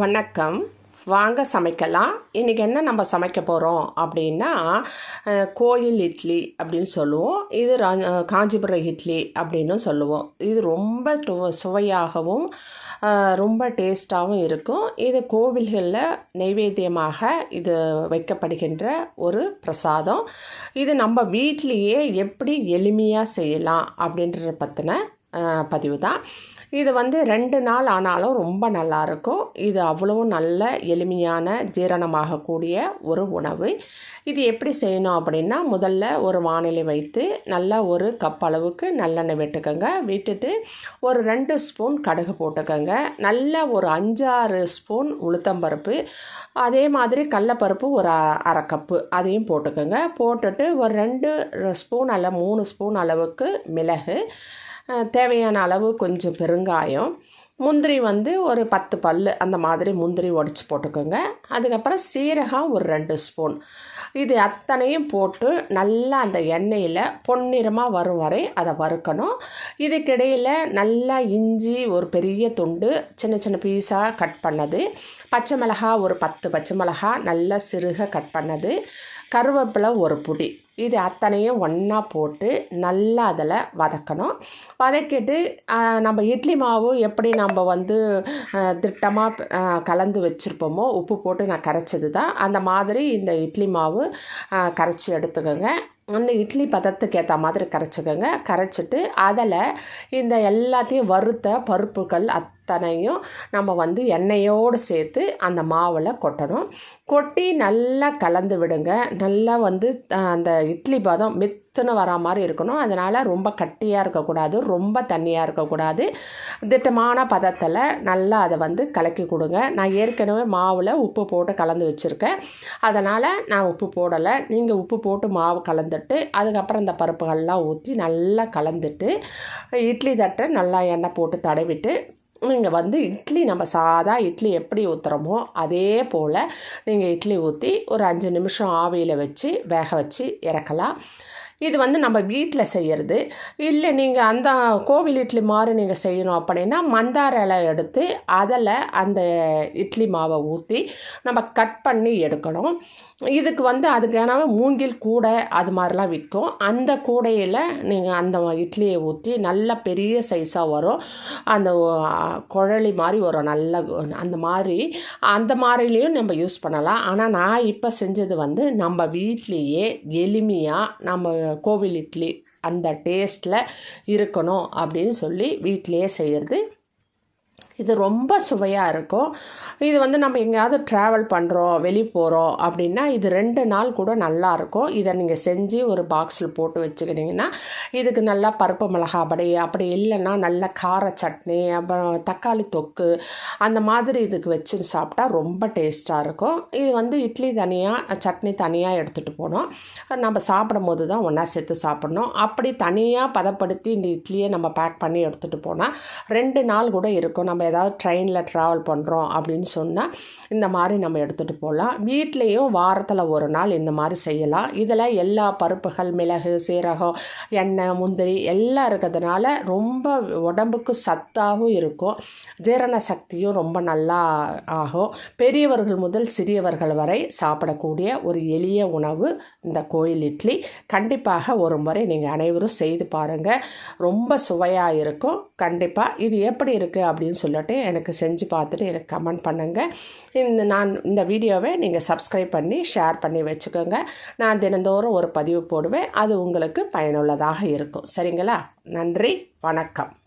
வணக்கம். வாங்க சமைக்கலாம். இன்றைக்கி என்ன நம்ம சமைக்க போகிறோம் அப்படின்னா கோயில் இட்லி அப்படின்னு சொல்லுவோம். இது காஞ்சிபுரம் இட்லி அப்படின்னு சொல்லுவோம். இது ரொம்ப சுவையாகவும் ரொம்ப டேஸ்ட்டாகவும் இருக்கும். இது கோவில்களில் நைவேத்தியமாக இது வைக்கப்படுகின்ற ஒரு பிரசாதம். இது நம்ம வீட்லேயே எப்படி எளிமையாக செய்யலாம் அப்படின்றத பற்றின பதிவு தான். இது வந்து ரெண்டு நாள் ஆனாலும் ரொம்ப நல்லாயிருக்கும் இது அவ்வளவும் நல்ல எளிமையான ஜீரணமாகக்கூடிய ஒரு உணவு. இது எப்படி செய்யணும் அப்படின்னா முதல்ல ஒரு வானிலை வைத்து நல்ல ஒரு கப் அளவுக்கு நல்லெண்ணெய் விட்டுக்கோங்க. விட்டுட்டு ஒரு ரெண்டு ஸ்பூன் கடுகு போட்டுக்கோங்க. நல்ல ஒரு அஞ்சாறு ஸ்பூன் உளுத்தம்பருப்பு. அதே மாதிரி கடலப்பருப்பு ஒரு அரை கப்பு அதையும் போட்டுக்கோங்க. போட்டுட்டு ஒரு ரெண்டு ஸ்பூன் அல்ல மூணு ஸ்பூன் அளவுக்கு மிளகு. தேவையான அளவு கொஞ்சம் பெருங்காயம். முந்திரி வந்து ஒரு பத்து பல் அந்த மாதிரி முந்திரி உடச்சி போட்டுக்கோங்க. அதுக்கப்புறம் சீரகம் ஒரு ரெண்டு ஸ்பூன். இது அத்தனையும் போட்டு நல்லா அந்த எண்ணெயில் பொன்னிறமாக வரும் வரை அதை வறுக்கணும். இதுக்கிடையில் நல்லா இஞ்சி ஒரு பெரிய துண்டு சின்ன சின்ன பீஸாக கட் பண்ணது. பச்சை மிளகா ஒரு பத்து பச்சை மிளகா நல்லா சிறுக கட் பண்ணது. கருவேப்பிலை ஒரு புடி. இது அத்தனையும் ஒன்றா போட்டு நல்லா அதில் வதக்கணும். வதக்கிட்டு நம்ம இட்லி மாவு எப்படி நம்ம வந்து திட்டமாக கலந்து வச்சுருப்போமோ உப்பு போட்டு நான் கரைச்சது தான் அந்த மாதிரி இந்த இட்லி மாவு கரைச்சி எடுத்துக்கோங்க. அந்த இட்லி பதத்துக்கு ஏற்ற மாதிரி கரைச்சிக்கோங்க. கரைச்சிட்டு அதில் இந்த எல்லாத்தையும் வறுத்த பருப்புகள் அத் அத்தனையும் நம்ம வந்து எண்ணெயோடு சேர்த்து அந்த மாவில் கொட்டணும். கொட்டி நல்லா கலந்து விடுங்க. நல்லா வந்து அந்த இட்லி பதம் மெத்துன்னு வரா மாதிரி இருக்கணும். அதனால் ரொம்ப கட்டியாக இருக்கக்கூடாது. ரொம்ப தண்ணியாக இருக்கக்கூடாது. திட்டமான பதத்தில் நல்லா அதை வந்து கலக்கி கொடுங்க. நான் ஏற்கனவே மாவில் உப்பு போட்டு கலந்து வச்சுருக்கேன். அதனால் நான் உப்பு போடலை. நீங்கள் உப்பு போட்டு மாவு கலந்துட்டு அதுக்கப்புறம் இந்த பருப்புகள்லாம் ஊற்றி நல்லா கலந்துட்டு இட்லி தட்டை நல்லா எண்ணெய் போட்டு தடவிட்டு நீங்கள் வந்து இட்லி நம்ம சாதா இட்லி எப்படி ஊற்றுறோமோ அதே போல் நீங்கள் இட்லி ஊற்றி ஒரு அஞ்சு நிமிஷம் ஆவியில் வச்சு வேக வச்சு இறக்கலாம். இது வந்து நம்ம வீட்டில் செய்கிறது இல்லை நீங்கள் அந்த கோவில் இட்லி மாதிரி நீங்கள் செய்யணும் அப்படின்னா மந்தார இலை எடுத்து அதில் அந்த இட்லி மாவை ஊற்றி நம்ம கட் பண்ணி எடுக்கணும். இதுக்கு வந்து அதுக்கான மூங்கில் கூடை அது மாதிரிலாம் விற்கும். அந்த கூடையில் நீங்கள் அந்த இட்லியை ஊற்றி நல்ல பெரிய சைஸாக வரும். அந்த குழலி மாதிரி வரும். நல்ல அந்த மாதிரி அந்த மாதிரிலையும் நம்ம யூஸ் பண்ணலாம். ஆனால் நான் இப்போ செஞ்சது வந்து நம்ம வீட்லேயே எளிமையாக நம்ம கோவில் இட்லி அந்த டேஸ்ட்டில் இருக்கணும் அப்படின்னு சொல்லி வீட்டிலையே செய்கிறது இது ரொம்ப சுவையாக இருக்கும். இது வந்து நம்ம எங்கேயாவது ட்ராவல் பண்ணுறோம் வெளியே போகிறோம் அப்படின்னா இது ரெண்டு நாள் கூட நல்லாயிருக்கும் இதை நீங்கள் செஞ்சு ஒரு பாக்ஸில் போட்டு வச்சுக்கிட்டிங்கன்னா இதுக்கு நல்லா பருப்பு மிளகா அப்படி அப்படி இல்லைன்னா நல்ல கார சட்னி அப்புறம் தக்காளி தொக்கு அந்த மாதிரி இதுக்கு வச்சு சாப்பிட்டா ரொம்ப டேஸ்ட்டாக இருக்கும். இது வந்து இட்லி தனியாக சட்னி தனியாக எடுத்துகிட்டு போனோம். நம்ம சாப்பிடும் போது தான் ஒன்றா சேர்த்து சாப்பிட்ணும். அப்படி தனியாக பதப்படுத்தி இந்த இட்லியை நம்ம பேக் பண்ணி எடுத்துகிட்டு போனால் ரெண்டு நாள் கூட இருக்கும். நம்ம ஏதாவது ட்ரெயினில் ட்ராவல் பண்ணுறோம் அப்படின்னு சொன்னால் இந்த மாதிரி நம்ம எடுத்துகிட்டு போகலாம் வீட்லேயும் வாரத்தில் ஒரு நாள் இந்த மாதிரி செய்யலாம். இதில் எல்லா பருப்புகள் மிளகு சீரகம் எண்ணெய் முந்திரி எல்லாம் இருக்கிறதுனால ரொம்ப உடம்புக்கு சத்தாகவும் இருக்கும். ஜீரண சக்தியும் ரொம்ப நல்லா ஆகும். பெரியவர்கள் முதல் சிறியவர்கள் வரை சாப்பிடக்கூடிய ஒரு எளிய உணவு இந்த கோயில் இட்லி. கண்டிப்பாக ஒரு முறை நீங்கள் அனைவரும் செய்து பாருங்கள் ரொம்ப சுவையாக இருக்கும். கண்டிப்பாக இது எப்படி இருக்குது அப்படின்னு சொல்லி சொல்லிட்டு எனக்கு செஞ்சு பார்த்துட்டு எனக்கு கமெண்ட் பண்ணுங்கள் இந்த நான் இந்த வீடியோவை நீங்கள் சப்ஸ்கிரைப் பண்ணி ஷேர் பண்ணி வச்சுக்கோங்க. நான் தினந்தோறும் ஒரு பதிவு போடுவேன். அது உங்களுக்கு பயனுள்ளதாக இருக்கும். சரிங்களா? நன்றி. வணக்கம்.